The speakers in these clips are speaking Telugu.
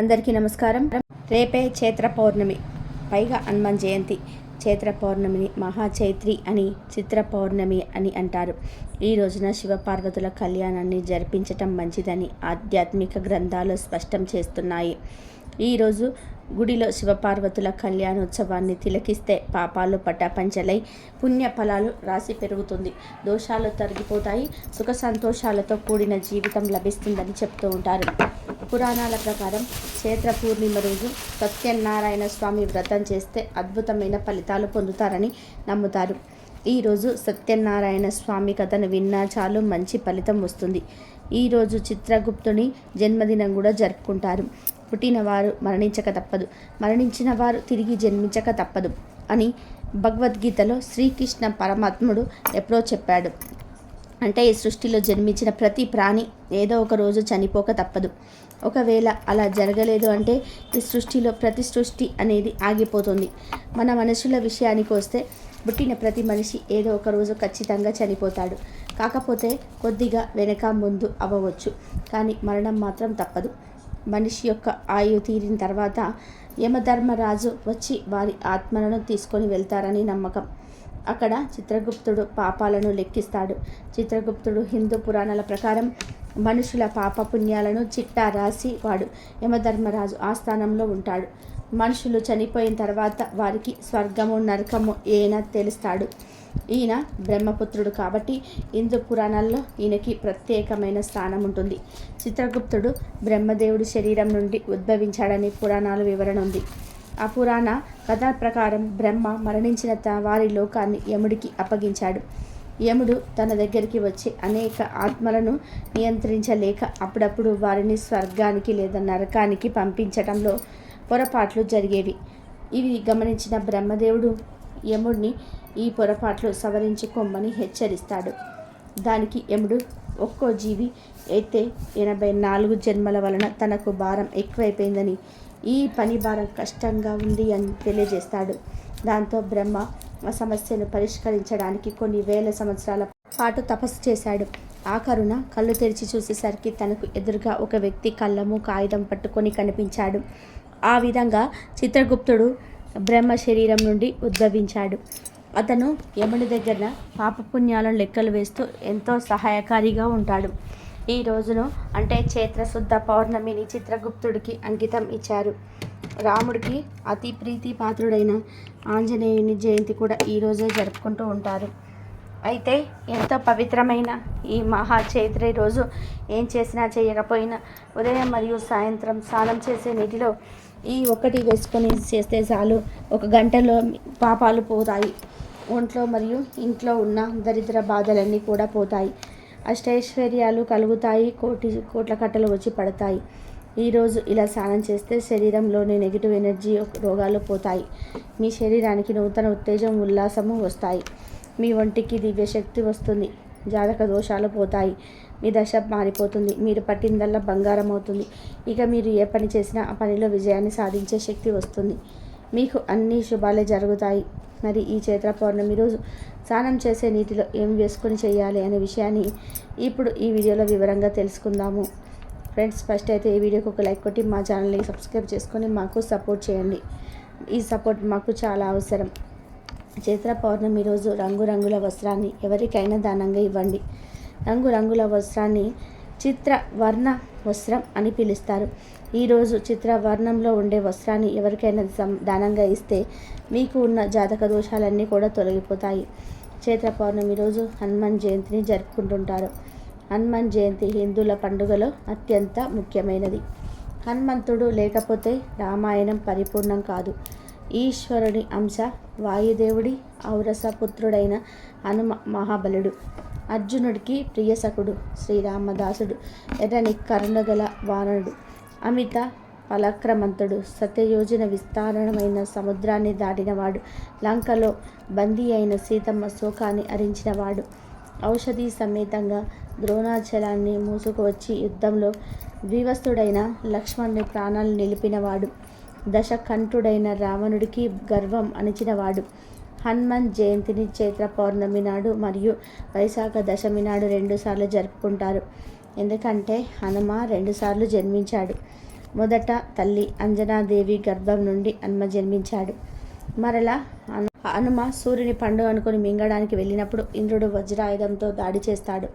అందరికీ నమస్కారం. రేపే చైత్ర పౌర్ణమి. పైగా హనుమాన్ జయంతి. చైత్ర పౌర్ణమిని మహాచైత్రి అని చిత్ర పౌర్ణమి అని అంటారు. ఈ రోజున శివపార్వతుల కళ్యాణాన్ని జరిపించటం మంచిదని ఆధ్యాత్మిక గ్రంథాలు స్పష్టం చేస్తున్నాయి. ఈరోజు గుడిలో శివపార్వతుల కళ్యాణోత్సవాన్ని తిలకిస్తే పాపాలు పటాపంచలై పుణ్య ఫలాలు రాసి పెరుగుతుంది. దోషాలు తరిగిపోతాయి. సుఖ సంతోషాలతో కూడిన జీవితం లభిస్తుందని చెప్తూ ఉంటారు. పురాణాల ప్రకారం క్షేత్ర పూర్ణిమ రోజు సత్యనారాయణ స్వామి వ్రతం చేస్తే అద్భుతమైన ఫలితాలు పొందుతారని నమ్ముతారు. ఈరోజు సత్యనారాయణ స్వామి కథను విన్నా చాలు మంచి ఫలితం వస్తుంది. ఈరోజు చిత్రగుప్తుని జన్మదినం కూడా జరుపుకుంటారు. పుట్టినవారు మరణించక తప్పదు. మరణించిన వారు తిరిగి జన్మించక తప్పదు అని భగవద్గీతలో శ్రీకృష్ణ పరమాత్ముడు ఎప్పుడో చెప్పాడు. అంటే ఈ సృష్టిలో జన్మించిన ప్రతి ప్రాణి ఏదో ఒక రోజు చనిపోక తప్పదు. ఒకవేళ అలా జరగలేదు అంటే ఈ సృష్టిలో ప్రతి సృష్టి అనేది ఆగిపోతుంది. మన మనుషుల విషయానికి వస్తే పుట్టిన ప్రతి మనిషి ఏదో ఒక రోజు ఖచ్చితంగా చనిపోతాడు. కాకపోతే కొద్దిగా వెనక ముందు అవ్వవచ్చు. కానీ మరణం మాత్రం తప్పదు. మనిషి యొక్క ఆయు తీరిన తర్వాత యమధర్మరాజు వచ్చి వారి ఆత్మలను తీసుకొని వెళ్తారని నమ్మకం. అక్కడ చిత్రగుప్తుడు పాపాలను లెక్కిస్తాడు. చిత్రగుప్తుడు హిందూ పురాణాల ప్రకారం మనుషుల పాప పుణ్యాలను చిట్టా రాసి వాడు యమధర్మరాజు ఆస్థానంలో ఉంటాడు. మనుషులు చనిపోయిన తర్వాత వారికి స్వర్గము నరకము ఈయన తెలుస్తాడు. ఈయన బ్రహ్మపుత్రుడు కాబట్టి హిందూ పురాణాల్లో ఈయనకి ప్రత్యేకమైన స్థానం ఉంటుంది. చిత్రగుప్తుడు బ్రహ్మదేవుడి శరీరం నుండి ఉద్భవించాడని పురాణాల వివరణ ఉంది. ఆ పురాణ కథ ప్రకారం బ్రహ్మ మరణించిన త- వారి లోకాన్ని యముడికి అప్పగించాడు. యముడు తన దగ్గరికి వచ్చి అనేక ఆత్మలను నియంత్రించలేక అప్పుడప్పుడు వారిని స్వర్గానికి లేదా నరకానికి పంపించటంలో పొరపాట్లు జరిగేవి. ఇవి గమనించిన బ్రహ్మదేవుడు యముడిని ఈ పొరపాట్లు సవరించుకోమని హెచ్చరిస్తాడు. దానికి యముడు ఒక్కో జీవి అయితే ఎనభై నాలుగు జన్మల వలన తనకు భారం ఎక్కువైపోయిందని ఈ పని భారం కష్టంగా ఉంది అని తెలియజేస్తాడు. దాంతో బ్రహ్మ ఆ సమస్యను పరిష్కరించడానికి కొన్ని వేల సంవత్సరాల పాటు తపస్సు చేశాడు. ఆ కరుణ కళ్ళు తెరిచి చూసేసరికి తనకు ఎదురుగా ఒక వ్యక్తి కళ్ళము కాగితం పట్టుకొని కనిపించాడు. ఆ విధంగా చిత్రగుప్తుడు బ్రహ్మ శరీరం నుండి ఉద్భవించాడు. అతను యముని దగ్గర పాపపుణ్యాలను లెక్కలు వేస్తూ ఎంతో సహాయకారిగా ఉంటాడు. ఈ రోజును అంటే చైత్రశుద్ధ పౌర్ణమిని చిత్రగుప్తుడికి అంకితం ఇచ్చారు. రాముడికి అతి ప్రీతి పాత్రుడైన ఆంజనేయుని జయంతి కూడా ఈరోజే జరుపుకుంటూ ఉంటారు. అయితే ఎంతో పవిత్రమైన ఈ మహా చైత్ర రోజు. ఏం చేసినా చేయకపోయినా ఉదయం మరియు సాయంత్రం స్నానం చేసే నీటిలో ఈ ఒకటి వేసుకొని చేస్తే చాలు. ఒక గంటలో పాపాలు పోతాయి. ఒంట్లో మరియు ఇంట్లో ఉన్న దరిద్ర బాధలన్నీ కూడా పోతాయి. అష్టైశ్వర్యాలు కలుగుతాయి కోటి కోట్ల కట్టలు వచ్చి పడతాయి. ఈరోజు ఇలా స్నానం చేస్తే శరీరంలోని నెగిటివ్ ఎనర్జీ రోగాలు పోతాయి. మీ శరీరానికి నూతన ఉత్తేజం ఉల్లాసము వస్తాయి. మీ ఒంటికి దివ్యశక్తి వస్తుంది. జాతక దోషాలు పోతాయి. మీ దశ మారిపోతుంది. మీరు పట్టిందల్లా బంగారం అవుతుంది. ఇక మీరు ఏ పని చేసినా ఆ పనిలో విజయాన్ని సాధించే శక్తి వస్తుంది. మీకు అన్ని శుభాలే జరుగుతాయి. మరి ఈ చైత్ర పౌర్ణమి రోజు స్నానం చేసే నీటిలో ఏం వేసుకొని చేయాలి అనే విషయాన్ని ఇప్పుడు ఈ వీడియోలో వివరంగా తెలుసుకుందాము. ఫ్రెండ్స్ ఫస్ట్ అయితే ఈ వీడియోకి ఒక లైక్ కొట్టి మా ఛానల్ని సబ్స్క్రైబ్ చేసుకొని మాకు సపోర్ట్ చేయండి. ఈ సపోర్ట్ మాకు చాలా అవసరం. చైత్ర పౌర్ణమి రోజు రంగురంగుల వస్త్రాన్ని ఎవరికైనా దానంగా ఇవ్వండి. రంగురంగుల వస్త్రాన్ని చిత్ర వర్ణ వస్త్రం అని పిలుస్తారు. ఈరోజు చిత్ర వర్ణంలో ఉండే వస్త్రాన్ని ఎవరికైనా సం- దానంగా ఇస్తే మీకు ఉన్న జాతక దోషాలన్నీ కూడా తొలగిపోతాయి. చైత్ర పౌర్ణమి రోజు హనుమాన్ జయంతిని జరుపుకుంటుంటారు. హనుమాన్ జయంతి హిందువుల పండుగలో అత్యంత ముఖ్యమైనది. హనుమంతుడు లేకపోతే రామాయణం పరిపూర్ణం కాదు. ఈశ్వరుని అంశ వాయుదేవుడి ఔరస పుత్రుడైన హనుమ మహాబలుడు అర్జునుడికి ప్రియసకుడు శ్రీరామదాసుడు ఎర్రని కరుణగల వానరుడు. అమిత పలక్రమంతుడు సత్యయోజన విస్తారణమైన సముద్రాన్ని దాటినవాడు. లంకలో బందీ అయిన సీతమ్మ శోకాన్ని అరించినవాడు. ఔషధి సమేతంగా ద్రోణాచలాన్ని మూసుకువచ్చి యుద్ధంలో వివస్తుడైన లక్ష్మణుని ప్రాణాలు నిలిపినవాడు. దశకంఠుడైన రావణుడికి గర్వం అణిచినవాడు. హనుమాన్ జయంతిని చైత్ర పౌర్ణమి నాడు మరియు వైశాఖ దశమి నాడు రెండుసార్లు జరుపుకుంటారు. ఎందుకంటే హనుమ రెండుసార్లు జన్మించాడు. మొదట తల్లి అంజనాదేవి గర్భం నుండి హనుమ జన్మించాడు. మరలా హనుమ సూర్యుని పండు అనుకుని మింగడానికి వెళ్ళినప్పుడు ఇంద్రుడు వజ్రాయుధంతో దాడి చేస్తాడు.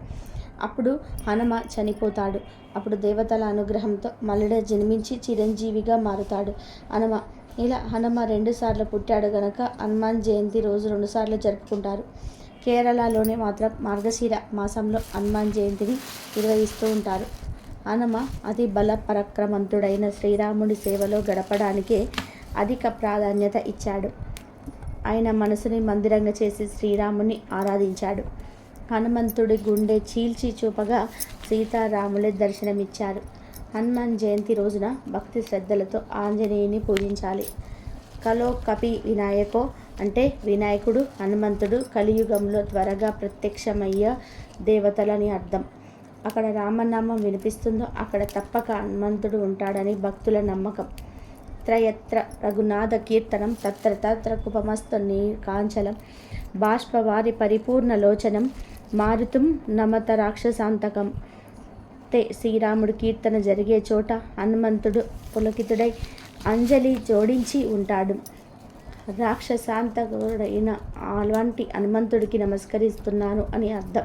అప్పుడు హనుమ చనిపోతాడు. అప్పుడు దేవతల అనుగ్రహంతో మల్లుడ జన్మించి చిరంజీవిగా మారుతాడు. హనుమ ఇలా హనుమ రెండుసార్లు పుట్టాడు గనక హనుమాన్ జయంతి రోజు రెండుసార్లు జరుపుకుంటారు. కేరళలోనే మాత్రం మార్గశిర మాసంలో హనుమాన్ జయంతిని నిర్వహిస్తూ ఉంటారు. హనుమ అతి బల పరక్రమంతుడైన శ్రీరాముడి సేవలో గడపడానికే అధిక ప్రాధాన్యత ఇచ్చాడు. ఆయన మనసుని మందిరంగా చేసి శ్రీరాముని ఆరాధించాడు. హనుమంతుడి గుండె చీల్చి చూపగా సీతారాములే దర్శనమిచ్చారు. హనుమాన్ జయంతి రోజున భక్తి శ్రద్ధలతో ఆంజనేయుని పూజించాలి. కలో కపి వినాయకో అంటే వినాయకుడు హనుమంతుడు కలియుగంలో త్వరగా ప్రత్యక్షమయ్యే దేవతలని అర్థం. అక్కడ రామనామం వినిపిస్తుందో అక్కడ తప్పక హనుమంతుడు ఉంటాడని భక్తుల నమ్మకం. త్రయత్ర రఘునాథ కీర్తనం తత్ర తత్ర కుపమస్త కాంచలం బాష్పవారి పరిపూర్ణ లోచనం మారుతుం నమత రాక్షసాంతకం. తే శ్రీరాముడు కీర్తన జరిగే చోట హనుమంతుడు పులకితుడై అంజలి జోడించి ఉంటాడు. రాక్షసాంతకుడైన అలాంటి హనుమంతుడికి నమస్కరిస్తున్నాను అని అర్థం.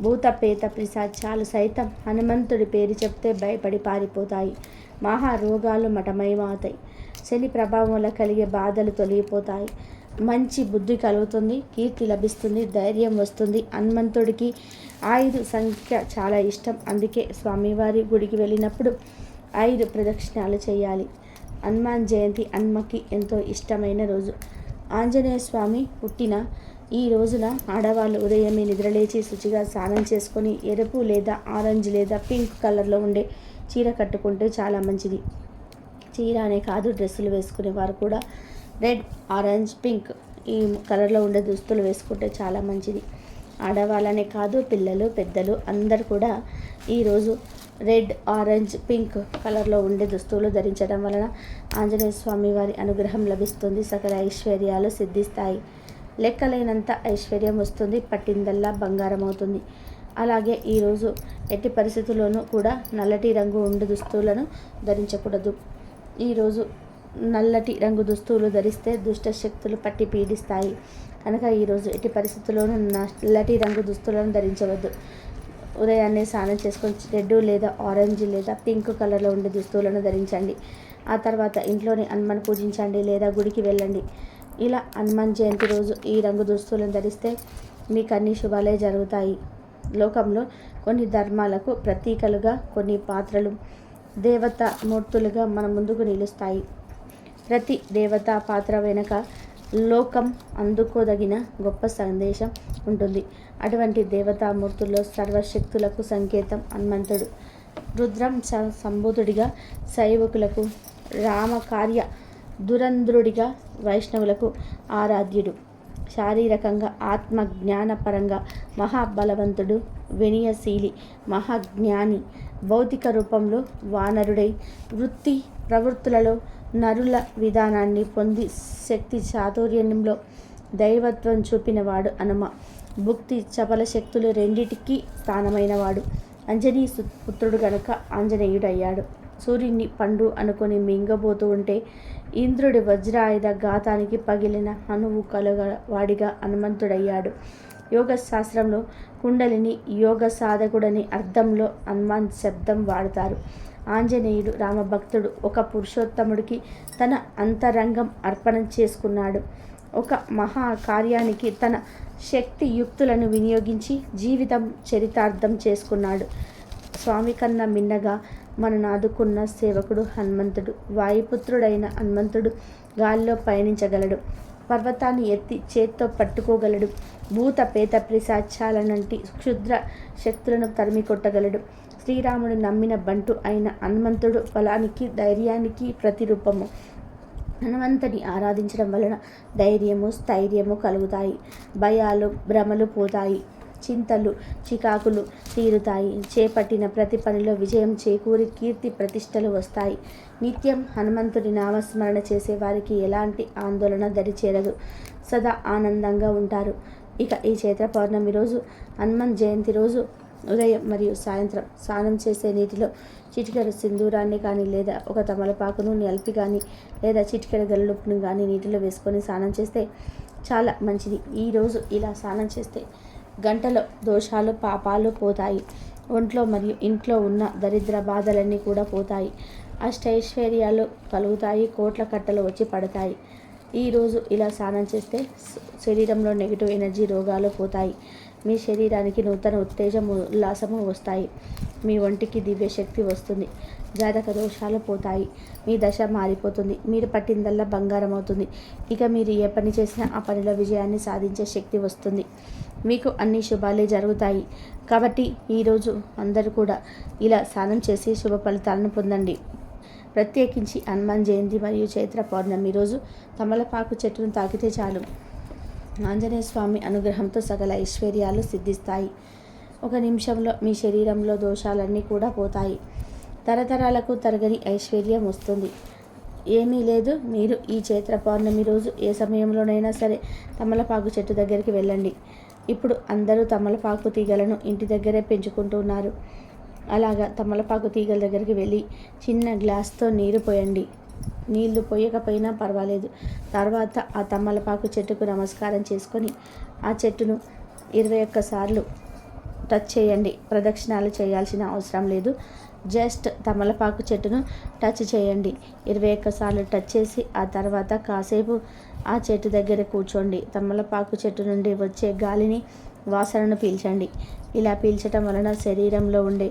భూత పేత పిశాచాలు సైతం హనుమంతుడి పేరు చెప్తే భయపడి పారిపోతాయి. మహారోగాలు మటమయమవుతాయి శని ప్రభావం వల్ల కలిగే బాధలు తొలగిపోతాయి. మంచి బుద్ధి కలుగుతుంది కీర్తి లభిస్తుంది ధైర్యం వస్తుంది. హనుమంతుడికి ఐదు సంఖ్య చాలా ఇష్టం. అందుకే స్వామివారి గుడికి వెళ్ళినప్పుడు ఐదు ప్రదక్షిణాలు చేయాలి. హనుమాన్ జయంతి హన్మకి ఎంతో ఇష్టమైన రోజు. ఆంజనేయ స్వామి పుట్టిన ఈ రోజున ఆడవాళ్ళు ఉదయమే నిద్రలేచి శుచిగా స్నానం చేసుకొని ఎరుపు లేదా ఆరెంజ్ లేదా పింక్ కలర్లో ఉండే చీర కట్టుకుంటే చాలా మంచిది. చీర అనే కాదు డ్రెస్సులు వేసుకునే వారు కూడా రెడ్ ఆరెంజ్ పింక్ ఈ కలర్లో ఉండే దుస్తులు వేసుకుంటే చాలా మంచిది. ఆడవాళ్ళనే కాదు పిల్లలు పెద్దలు అందరు కూడా ఈరోజు రెడ్ ఆరెంజ్ పింక్ కలర్లో ఉండే దుస్తువులు ధరించడం వలన ఆంజనేయ స్వామి వారి అనుగ్రహం లభిస్తుంది. సకల ఐశ్వర్యాలు సిద్ధిస్తాయి. లెక్కలేనంత ఐశ్వర్యం వస్తుంది. పట్టిందల్లా బంగారం అవుతుంది అలాగే ఈరోజు ఎట్టి పరిస్థితుల్లోనూ కూడా నల్లటి రంగు ఉండే దుస్తువులను ధరించకూడదు. ఈరోజు నల్లటి రంగు దుస్తువులు ధరిస్తే దుష్ట శక్తులు పట్టి పీడిస్తాయి. కనుక ఈరోజు ఎట్టి పరిస్థితుల్లోనూ నల్లటి రంగు దుస్తులను ధరించవద్దు. ఉదయాన్నే స్నానం చేసుకొని రెడ్ లేదా ఆరెంజ్ లేదా పింక్ కలర్లో ఉండే దుస్తువులను ధరించండి. ఆ తర్వాత ఇంట్లోనే హనుమాన్ పూజించండి లేదా గుడికి వెళ్ళండి. ఇలా హనుమాన్ జయంతి రోజు ఈ రంగు దుస్తువులను ధరిస్తే మీకు అన్ని శుభాలే జరుగుతాయి. లోకంలో కొన్ని ధర్మాలకు ప్రతీకలుగా కొన్ని పాత్రలు దేవత మూర్తులుగా మన ముందుకు నిలుస్తాయి. ప్రతి దేవతా పాత్ర వెనుక లోకం అందుకోదగిన గొప్ప సందేశం ఉంటుంది. అటువంటి దేవతామూర్తుల్లో సర్వశక్తులకు సంకేతం హనుమంతుడు. రుద్రం స సంబోధుడిగా శైవకులకు రామకార్య దురంధ్రుడిగా వైష్ణవులకు ఆరాధ్యుడు. శారీరకంగా ఆత్మ జ్ఞానపరంగా మహాబలవంతుడు వినయశీలి మహాజ్ఞాని భౌతిక రూపంలో వానరుడై వృత్తి ప్రవృత్తులలో నరుల విధానాన్ని పొంది శక్తి చాతుర్యంలో దైవత్వం చూపినవాడు అనుమ. భుక్తి చపల శక్తులు రెండిటికీ స్థానమైనవాడు. అంజనీ పుత్రుడు గనుక ఆంజనేయుడయ్యాడు. సూర్యుని పండు అనుకొని మింగబోతూ ఉంటే ఇంద్రుడి వజ్రాయుధ ఘాతానికి పగిలిన హనువు కలుగ వాడిగా హనుమంతుడయ్యాడు. యోగ శాస్త్రంలో కుండలిని యోగ సాధకుడని అర్థంలో హనుమాన్ శబ్దం వాడతారు. ఆంజనేయుడు రామభక్తుడు ఒక పురుషోత్తముడికి తన అంతరంగం అర్పణం చేసుకున్నాడు. ఒక మహా కార్యానికి తన శక్తి యుక్తులను వినియోగించి జీవితం చరితార్థం చేసుకున్నాడు. స్వామి కన్నా మిన్నగా మనను ఆదుకున్న సేవకుడు హనుమంతుడు వాయుపుత్రుడైన హనుమంతుడు గాలిలో పయనించగలడు. పర్వతాన్ని ఎత్తి చేత్తో పట్టుకోగలడు. భూత పేత పిశాచాలనంటి క్షుద్ర శక్తులను తరిమి కొట్టగలడు శ్రీరాముడు నమ్మిన బంటు అయిన హనుమంతుడు బలానికి ధైర్యానికి ప్రతిరూపము. హనుమంతుని ఆరాధించడం వలన ధైర్యము స్థైర్యము కలుగుతాయి. భయాలు భ్రమలు పోతాయి. చింతలు చికాకులు తీరుతాయి. చేపట్టిన ప్రతి పనిలో విజయం చేకూరి కీర్తి ప్రతిష్టలు వస్తాయి. నిత్యం హనుమంతుడి నామస్మరణ చేసే వారికి ఎలాంటి ఆందోళన దరిచేరదు. సదా ఆనందంగా ఉంటారు. ఇక ఈ చైత్ర పౌర్ణమి రోజు హనుమన్ జయంతి రోజు ఉదయం మరియు సాయంత్రం స్నానం చేసే నీటిలో చిటికెడు సింధూరాన్ని కానీ లేదా ఒక తమలపాకును నలిపి కానీ లేదా చిటికెడు గల్లుప్పును కానీ నీటిలో వేసుకొని స్నానం చేస్తే చాలా మంచిది. ఈరోజు ఇలా స్నానం చేస్తే గంటలో దోషాలు పాపాలు పోతాయి. ఒంట్లో మరియు ఇంట్లో ఉన్న దరిద్ర బాధలన్నీ కూడా పోతాయి. అష్టైశ్వర్యాలు కలుగుతాయి కోట్ల కట్టలు వచ్చి పడతాయి. ఈరోజు ఇలా స్నానం చేస్తే శరీరంలో నెగిటివ్ ఎనర్జీ రోగాలు పోతాయి. మీ శరీరానికి నూతన ఉత్తేజము ఉల్లాసము వస్తాయి. మీ ఒంటికి దివ్య శక్తి వస్తుంది. జాతక దోషాలు పోతాయి. మీ దశ మారిపోతుంది. మీరు పట్టిందల్లా బంగారం అవుతుంది. ఇక మీరు ఏ పని చేసినా ఆ పనిలో విజయాన్ని సాధించే శక్తి వస్తుంది. మీకు అన్ని శుభాలే జరుగుతాయి. కాబట్టి ఈరోజు అందరూ కూడా ఇలా స్నానం చేసి శుభ ఫలితాలను పొందండి. ప్రత్యేకించి హనుమాన్ జయంతి మరియు చైత్ర పౌర్ణమి రోజు తమలపాకు చెట్టును తాకితే చాలు. ఆంజనేయ స్వామి అనుగ్రహంతో సకల ఐశ్వర్యాలు సిద్ధిస్తాయి. ఒక నిమిషంలో మీ శరీరంలో దోషాలన్నీ కూడా పోతాయి. తరతరాలకు తరగని ఐశ్వర్యం వస్తుంది. ఏమీ లేదు మీరు ఈ చైత్ర పౌర్ణమి రోజు ఏ సమయంలోనైనా సరే తమలపాకు చెట్టు దగ్గరికి వెళ్ళండి. ఇప్పుడు అందరూ తమలపాకు తీగలను ఇంటి దగ్గరే పెంచుకుంటున్నారు అలాగా తమలపాకు తీగల దగ్గరికి వెళ్ళి చిన్న గ్లాస్తో నీరు పోయండి. నీళ్ళు పోయకపోయినా పర్వాలేదు. తర్వాత ఆ తమలపాకు చెట్టుకు నమస్కారం చేసుకొని ఆ చెట్టును ఇరవై ఒక్కసార్లు టచ్ చేయండి. ప్రదక్షిణాలు చేయాల్సిన అవసరం లేదు. జస్ట్ తమలపాకు చెట్టును టచ్ చేయండి. ఇరవై ఒక్కసార్లు టచ్ చేసి ఆ తర్వాత కాసేపు ఆ చెట్టు దగ్గర కూర్చోండి. తమలపాకు చెట్టు నుండి వచ్చే గాలిని వాసనను పీల్చండి. ఇలా పీల్చటం వలన శరీరంలో ఉండే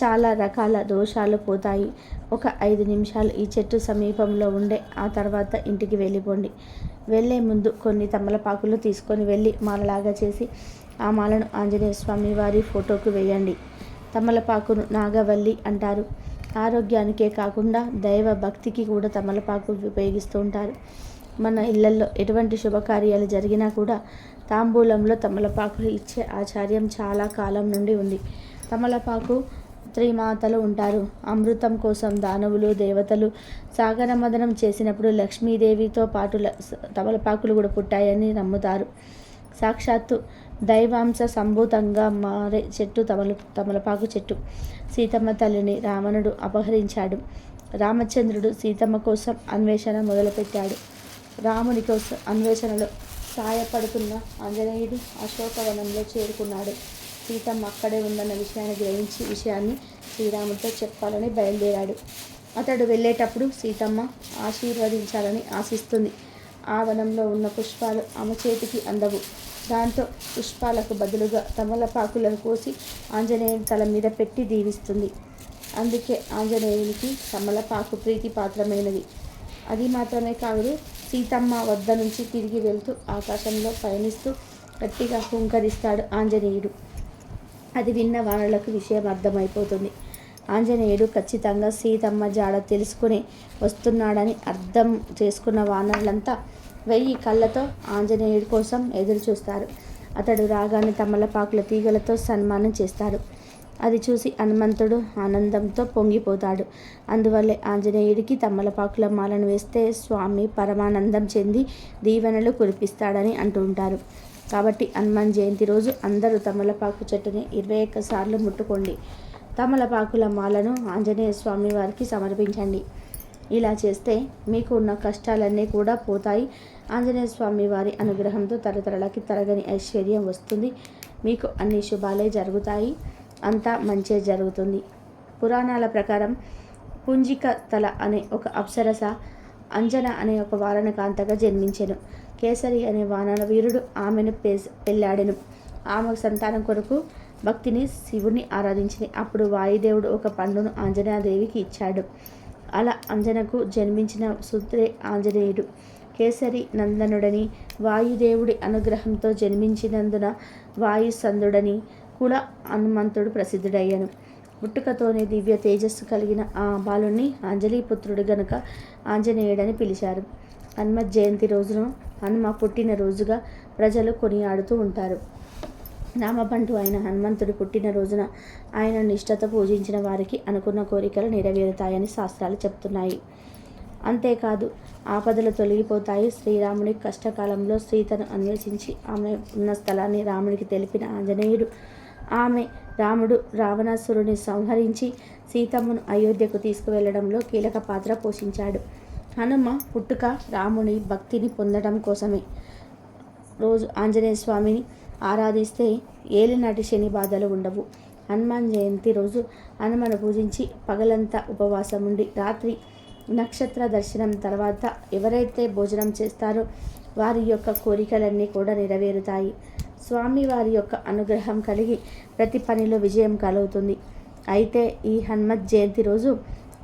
చాలా రకాల దోషాలు పోతాయి. ఒక ఐదు నిమిషాలు ఈ చెట్టు సమీపంలో ఉండే ఆ తర్వాత ఇంటికి వెళ్ళిపోండి. వెళ్ళే ముందు కొన్ని తమలపాకులు తీసుకొని వెళ్ళి మాలలాగా చేసి ఆ మాలను ఆంజనేయ స్వామి వారి ఫోటోకు వేయండి. తమలపాకును నాగవల్లి అంటారు. ఆరోగ్యానికే కాకుండా దైవ భక్తికి కూడా తమలపాకు ఉపయోగిస్తూ ఉంటారు. మన ఇళ్ళలో ఎటువంటి శుభకార్యాలు జరిగినా కూడా తాంబూలంలో తమలపాకులు ఇచ్చే ఆచార్యం చాలా కాలం నుండి ఉంది. తమలపాకు త్రిమాతలు ఉంటారు. అమృతం కోసం దానవులు దేవతలు సాగరమదనం చేసినప్పుడు లక్ష్మీదేవితో పాటు తమలపాకులు కూడా పుట్టాయని నమ్ముతారు. సాక్షాత్తు దైవాంశ సంభూతంగా మారే చెట్టు తమలు తమలపాకు చెట్టు. సీతమ్మ తల్లిని రావణుడు అపహరించాడు. రామచంద్రుడు సీతమ్మ కోసం అన్వేషణ మొదలుపెట్టాడు. రాముని కోసం అన్వేషణలో సాయపడుతున్న ఆంజనేయుడు అశోకవనంలో చేరుకున్నాడు. సీతమ్మ అక్కడే ఉందన్న విషయాన్ని గ్రహించి విషయాన్ని శ్రీరాముడితో చెప్పాలని బయలుదేరాడు. అతడు వెళ్ళేటప్పుడు సీతమ్మ ఆశీర్వదించాలని ఆశిస్తుంది. ఆ వనంలో ఉన్న పుష్పాలు ఆమె చేతికి అందవు. దాంతో పుష్పాలకు బదులుగా తమలపాకులను కోసి ఆంజనేయుని తల మీద పెట్టి దీవిస్తుంది. అందుకే ఆంజనేయునికి తమలపాకు ప్రీతి పాత్రమైనది. అది మాత్రమే కాదు సీతమ్మ వద్ద నుంచి తిరిగి వెళ్తూ ఆకాశంలో పయనిస్తూ గట్టిగా హుంకరిస్తాడు ఆంజనేయుడు. అది విన్న వానలకు విషయం అర్థమైపోతుంది. ఆంజనేయుడు ఖచ్చితంగా సీతమ్మ జాడ తెలుసుకుని వస్తున్నాడని అర్థం చేసుకున్న వానరులంతా వెయ్యి కళ్ళతో ఆంజనేయుడి కోసం ఎదురు చూస్తారు అతడు రాగానే తమలపాకుల తీగలతో సన్మానం చేస్తారు. అది చూసి హనుమంతుడు ఆనందంతో పొంగిపోతాడు. అందువల్లే ఆంజనేయుడికి తమలపాకుల మాలను వేస్తే స్వామి పరమానందం చెంది దీవెనలు కురిపిస్తాడని అంటుంటారు కాబట్టి హనుమాన్ జయంతి రోజు అందరూ తమలపాకు చెట్టుని ఇరవై ఒక్క సార్లు ముట్టుకోండి. తమలపాకుల మాలను ఆంజనేయ స్వామి వారికి సమర్పించండి. ఇలా చేస్తే మీకు ఉన్న కష్టాలన్నీ కూడా పోతాయి. ఆంజనేయ స్వామి వారి అనుగ్రహంతో తరతరలకి తరగని ఐశ్వర్యం వస్తుంది. మీకు అన్ని శుభాలే జరుగుతాయి. అంతా మంచే జరుగుతుంది. పురాణాల ప్రకారం పుంజిక తల అనే ఒక అప్సరస అంజన అనే ఒక వారణకాంతగా జన్మించెను. కేసరి అనే వానర వీరుడు ఆమెను పెళ్ళాడెను. ఆమె సంతానం కొరకు భక్తిని శివుని ఆరాధించింది. అప్పుడు వాయుదేవుడు ఒక పండును ఆంజనేయదేవికి ఇచ్చాడు. అలా అంజనకు జన్మించిన సుత్రే ఆంజనేయుడు. కేసరి నందనుడని వాయుదేవుడి అనుగ్రహంతో జన్మించినందున వాయుసందుడని కుల హనుమంతుడు ప్రసిద్ధుడయ్యాను. పుట్టుకతోనే దివ్య తేజస్సు కలిగిన ఆ బాలుని అంజలీపుత్రుడు గనుక ఆంజనేయుడని పిలిచారు. హనుమ జయంతి రోజును హనుమ పుట్టిన రోజుగా ప్రజలు కొనియాడుతూ ఉంటారు. నామబంటు అయిన హనుమంతుడు పుట్టిన రోజున ఆయన నిష్ఠత పూజించిన వారికి అనుకున్న కోరికలు నెరవేరుతాయని శాస్త్రాలు చెప్తున్నాయి. అంతేకాదు ఆపదలు తొలగిపోతాయి. శ్రీరాముని కష్టకాలంలో సీతను అన్వేషించి ఆమె ఉన్న స్థలాన్ని రాముడికి తెలిపిన ఆంజనేయుడు ఆమె రాముడు రావణాసురుని సంహరించి సీతమ్మను అయోధ్యకు తీసుకువెళ్ళడంలో కీలక పాత్ర పోషించాడు. హనుమ పుట్టుక రాముని భక్తిని పొందడం కోసమే. రోజు ఆంజనేయ స్వామిని ఆరాధిస్తే ఏలినాటి శని బాధలు ఉండవు. హనుమాన్ జయంతి రోజు హనుమను పూజించి పగలంతా ఉపవాసం ఉండి రాత్రి నక్షత్ర దర్శనం తర్వాత ఎవరైతే భోజనం చేస్తారో వారి యొక్క కోరికలన్నీ కూడా నెరవేరుతాయి. స్వామి వారి యొక్క అనుగ్రహం కలిగి ప్రతి పనిలో విజయం కలుగుతుంది. అయితే ఈ హనుమత్ జయంతి రోజు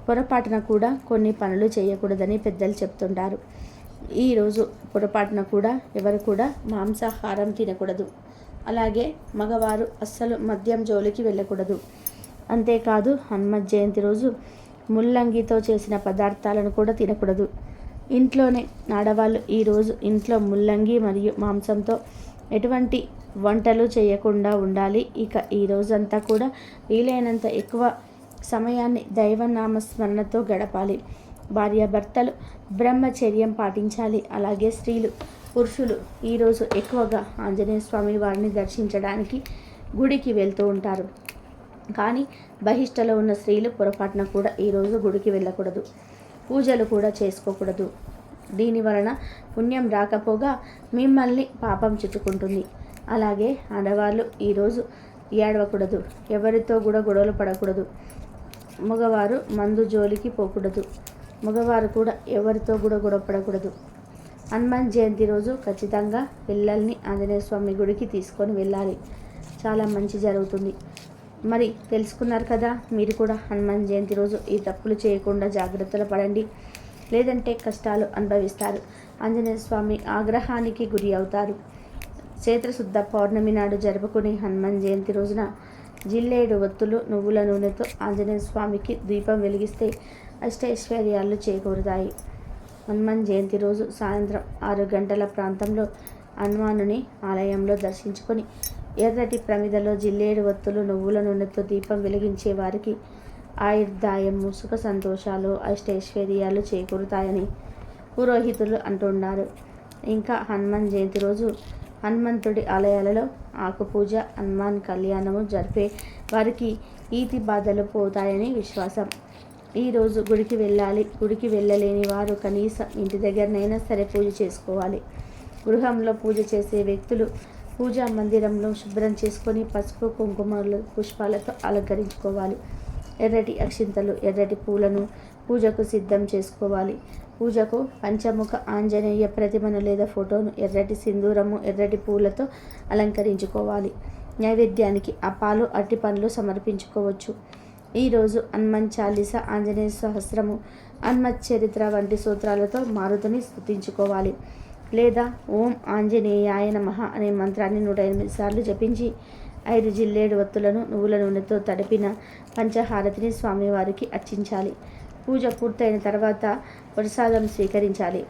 పొరపాటున కూడా కొన్ని పనులు చేయకూడదని పెద్దలు చెప్తుంటారు. ఈరోజు పొరపాటున కూడా ఎవరు కూడా మాంసాహారం తినకూడదు. అలాగే మగవారు అస్సలు మద్యం జోలికి వెళ్ళకూడదు. అంతేకాదు హనుమత్ జయంతి రోజు ముల్లంగితో చేసిన పదార్థాలను కూడా తినకూడదు. ఇంట్లోనే ఆడవాళ్ళు ఈరోజు ఇంట్లో ముల్లంగి మరియు మాంసంతో ఎటువంటి వంటలు చేయకుండా ఉండాలి. ఇక ఈ రోజంతా కూడా వీలైనంత ఎక్కువ సమయాన్ని దైవనామస్మరణతో గడపాలి. భార్యాభర్తలు బ్రహ్మచర్యం పాటించాలి. అలాగే స్త్రీలు పురుషులు ఈరోజు ఎక్కువగా ఆంజనేయ స్వామి వారిని దర్శించడానికి గుడికి వెళ్తూ ఉంటారు. కానీ బహిష్టలో ఉన్న స్త్రీలు పొరపాటున కూడా ఈరోజు గుడికి వెళ్ళకూడదు. పూజలు కూడా చేసుకోకూడదు. దీని వలన పుణ్యం రాకపోగా మిమ్మల్ని పాపం చుట్టుకుంటుంది అలాగే ఆడవాళ్ళు ఈరోజు ఏడవకూడదు. ఎవరితో కూడా గొడవలు పడకూడదు. మగవారు మందు జోలికి పోకూడదు. మగవారు కూడా ఎవరితో కూడా గొడవ పడకూడదు. హనుమాన్ జయంతి రోజు ఖచ్చితంగా పిల్లల్ని ఆంజనేయ స్వామి గుడికి తీసుకొని వెళ్ళాలి. చాలా మంచి జరుగుతుంది. మరి తెలుసుకున్నారు కదా మీరు కూడా హనుమాన్ జయంతి రోజు ఈ తప్పులు చేయకుండా జాగ్రత్తలు పడండి. లేదంటే కష్టాలు అనుభవిస్తారు. ఆంజనేయ స్వామి ఆగ్రహానికి గురి అవుతారు. చైత్రశుద్ధ పౌర్ణమి నాడు జరుపుకునే హనుమాన్ జయంతి రోజున జిల్లేడు ఒత్తులు నువ్వుల నూనెతో ఆంజనేయ స్వామికి దీపం వెలిగిస్తే అష్టైశ్వర్యాలు చేకూరుతాయి. హనుమాన్ జయంతి రోజు సాయంత్రం ఆరు గంటల ప్రాంతంలో హనుమానుని ఆలయంలో దర్శించుకొని ఎర్రటి ప్రమిదలో జిల్లేడు ఒత్తులు నువ్వుల నూనెతో దీపం వెలిగించే వారికి ఆయుర్దాయము సుఖ సంతోషాలు అష్టైశ్వర్యాలు చేకూరుతాయని పురోహితులు అంటున్నారు. ఇంకా హనుమాన్ జయంతి రోజు హనుమంతుడి ఆలయాలలో ఆకుపూజ హనుమాన్ కళ్యాణము జరిపే వారికి ఈతి బాధలు పోతాయని విశ్వాసం. ఈరోజు గుడికి వెళ్ళాలి గుడికి వెళ్ళలేని వారు కనీసం ఇంటి దగ్గరనైనా సరే పూజ చేసుకోవాలి. గృహంలో పూజ చేసే వ్యక్తులు పూజా మందిరంలో శుభ్రం చేసుకొని పసుపు కుంకుమలు పుష్పాలతో అలంకరించుకోవాలి. ఎర్రటి అక్షింతలు ఎర్రటి పూలను పూజకు సిద్ధం చేసుకోవాలి. పూజకు పంచముఖ ఆంజనేయ ప్రతిమను లేదా ఫోటోను ఎర్రటి సింధూరము ఎర్రటి పూలతో అలంకరించుకోవాలి. నైవేద్యానికి అపాలు అట్టి పండ్లు సమర్పించుకోవచ్చు. ఈరోజు హనుమన్ చాలీస ఆంజనేయ సహస్రము హనుమత్ చరిత్ర వంటి సూత్రాలతో మారుతిని స్థుతించుకోవాలి లేదా ఓం ఆంజనేయాయ నమ అనే మంత్రాన్ని నూట ఎనిమిది సార్లు జపించి ఐదు జిల్లేడు వత్తులను నువ్వుల నూనెతో తడిపిన పంచహారతిని స్వామివారికి అర్చించాలి. పూజ పూర్తయిన తర్వాత ప్రసాదం స్వీకరించాలి.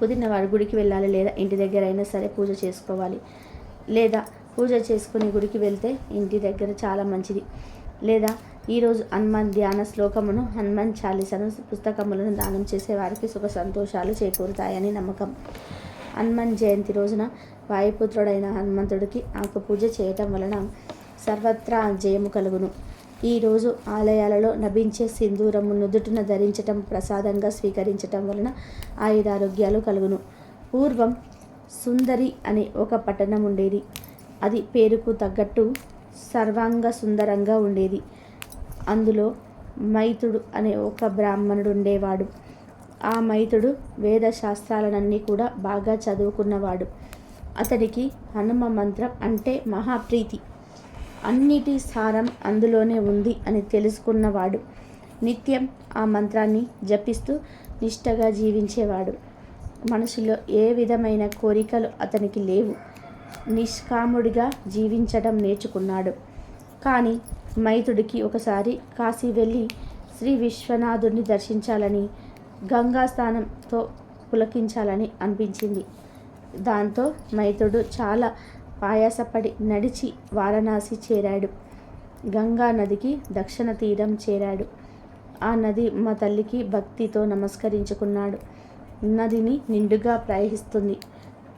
కుదిరిన వారు గుడికి వెళ్ళాలి లేదా ఇంటి దగ్గర అయినా సరే పూజ చేసుకోవాలి. లేదా పూజ చేసుకుని గుడికి వెళ్తే ఇంటి దగ్గర చాలా మంచిది. లేదా ఈరోజు హనుమాన్ ధ్యాన శ్లోకమును హనుమాన్ చాలీసను పుస్తకములను దానం చేసే వారికి సుఖ సంతోషాలు చేకూరుతాయని నమ్మకం. హనుమాన్ జయంతి రోజున వాయుపుత్రుడైన హనుమంతుడికి ఆకు పూజ చేయటం వలన సర్వత్రా జయము కలుగును. ఈరోజు ఆలయాలలో లభించే సింధూరము నుదుటిన ధరించటం ప్రసాదంగా స్వీకరించటం వలన ఆయురారోగ్యాలు కలుగును. పూర్వం సుందరి అనే ఒక పట్టణం ఉండేది. అది పేరుకు తగ్గట్టు సర్వాంగ సుందరంగా ఉండేది. అందులో మైతుడు అనే ఒక బ్రాహ్మణుడు ఉండేవాడు. ఆ మైతుడు వేద శాస్త్రాలనన్నీ కూడా బాగా చదువుకున్నవాడు. అతడికి హనుమ మంత్రం అంటే మహాప్రీతి. అన్నిటి సారం అందులోనే ఉంది అని తెలుసుకున్నవాడు. నిత్యం ఆ మంత్రాన్ని జపిస్తూ నిష్టగా జీవించేవాడు. మనసులో ఏ విధమైన కోరికలు అతనికి లేవు. నిష్కాముడిగా జీవించడం నేర్చుకున్నాడు. కానీ మైతుడికి ఒకసారి కాశీ వెళ్ళి శ్రీ విశ్వనాథుడిని దర్శించాలని గంగా స్నానంతో పులకించాలని అనిపించింది. దాంతో మైతుడు చాలా పాయాసపడి నడిచి వారణాసి చేరాడు. గంగా నదికి దక్షిణ తీరం చేరాడు. ఆ నది మా తల్లికి భక్తితో నమస్కరించుకున్నాడు. నదిని నిండుగా ప్రవహిస్తుంది.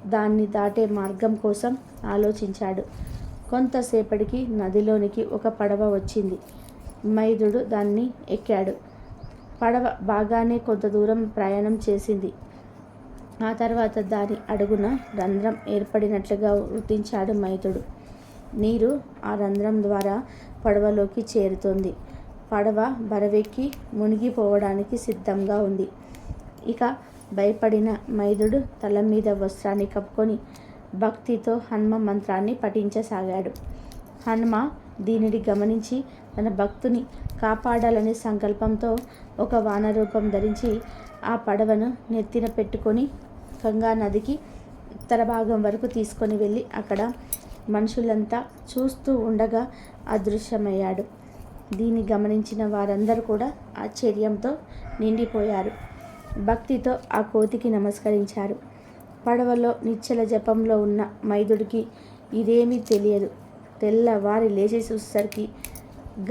దాన్ని దాటే మార్గం కోసం ఆలోచించాడు. కొంతసేపటికి నదిలోనికి ఒక పడవ వచ్చింది. మైదుడు దాన్ని ఎక్కాడు. పడవ బాగానే కొంత దూరం ప్రయాణం చేసింది. ఆ తర్వాత దాని అడుగున రంధ్రం ఏర్పడినట్లుగా గుర్తించాడు మైతుడు. నీరు ఆ రంధ్రం ద్వారా పడవలోకి చేరుతోంది. పడవ బరవెక్కి మునిగిపోవడానికి సిద్ధంగా ఉంది. ఇక భయపడిన మైదుడు తల మీద వస్త్రాన్ని కప్పుకొని భక్తితో హనుమ మంత్రాన్ని పఠించసాగాడు. హనుమ దీనిని గమనించి తన భక్తుని కాపాడాలనే సంకల్పంతో ఒక వానరూపం ధరించి ఆ పడవను నెత్తిన పెట్టుకొని గంగా నదికి ఉత్తర భాగం వరకు తీసుకొని వెళ్ళి అక్కడ మనుషులంతా చూస్తూ ఉండగా అదృశ్యమయ్యాడు. దీన్ని గమనించిన వారందరూ కూడా ఆశ్చర్యంతో నిండిపోయారు. భక్తితో ఆ కోతికి నమస్కరించారు. పడవలో నిశ్చల జపంలో ఉన్న మైదుడికి ఇదేమీ తెలియదు. తెల్లవారి లేచి చూసేసరికి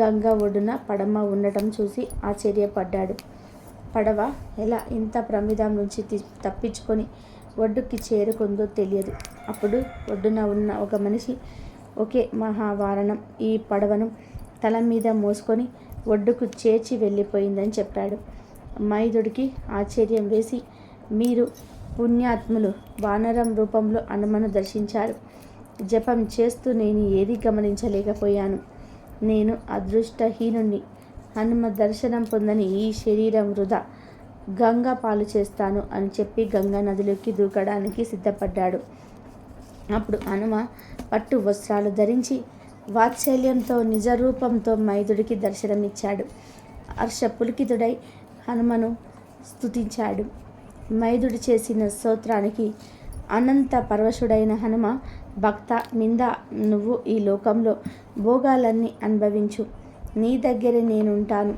గంగ ఒడ్డున పడమ ఉండటం చూసి ఆశ్చర్యపడ్డాడు. పడవ ఎలా ఇంత ప్రమిదం నుంచి తి- తప్పించుకొని ఒడ్డుకి చేరుకుందో తెలియదు. అప్పుడు ఒడ్డున ఉన్న ఒక మనిషి ఒకే మహావారణం ఈ పడవను తల మీద మోసుకొని ఒడ్డుకు చేర్చి వెళ్ళిపోయిందని చెప్పాడు. మైదుడికి ఆశ్చర్యం వేసి మీరు పుణ్యాత్ములు వానరం రూపంలో హనుమను దర్శించారు. జపం చేస్తూ నేను ఏది గమనించలేకపోయాను. నేను అదృష్టహీనుణ్ణి. హనుమ దర్శనం పొందని ఈ శరీరం వృధా. గంగా పాలు చేస్తాను అని చెప్పి గంగా నదిలోకి దూకడానికి సిద్ధపడ్డాడు. అప్పుడు హనుమ పట్టు వస్త్రాలు ధరించి వాత్సల్యంతో నిజ రూపంతో మైదుడికి దర్శనమిచ్చాడు. హర్ష పులికితుడై హనుమను స్థుతించాడు మైదుడు చేసిన స్తోత్రానికి అనంత పరవశుడైన హనుమ భక్త మింద నువ్వు ఈ లోకంలో భోగాలన్నీ అనుభవించు. నీ దగ్గరే నేనుంటాను.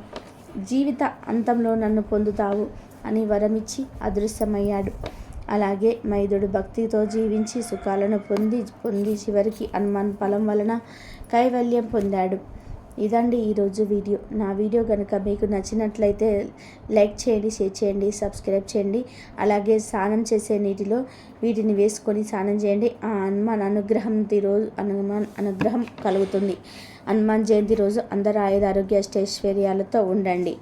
జీవిత అంతంలో నన్ను పొందుతావు అని వరమిచ్చి అదృశ్యమయ్యాడు. అలాగే మైదుడు భక్తితో జీవించి సుఖాలను పొంది పొంది చివరికి హనుమాన్ ఫలం వలన కైవల్యం పొందాడు. ఇదండి ఈరోజు వీడియో. నా వీడియో కనుక మీకు నచ్చినట్లయితే లైక్ చేయండి షేర్ చేయండి సబ్స్క్రైబ్ చేయండి. అలాగే స్నానం చేసే నీటిలో వీటిని వేసుకొని స్నానం చేయండి. ఆ హనుమాన్ అనుగ్రహం రోజు హనుమాన్ అనుగ్రహం కలుగుతుంది. హనుమాన్ జయంతి రోజు అందరూ ఆయుధ ఆరోగ్య అష్టైశ్వర్యాలతో ఉండండి.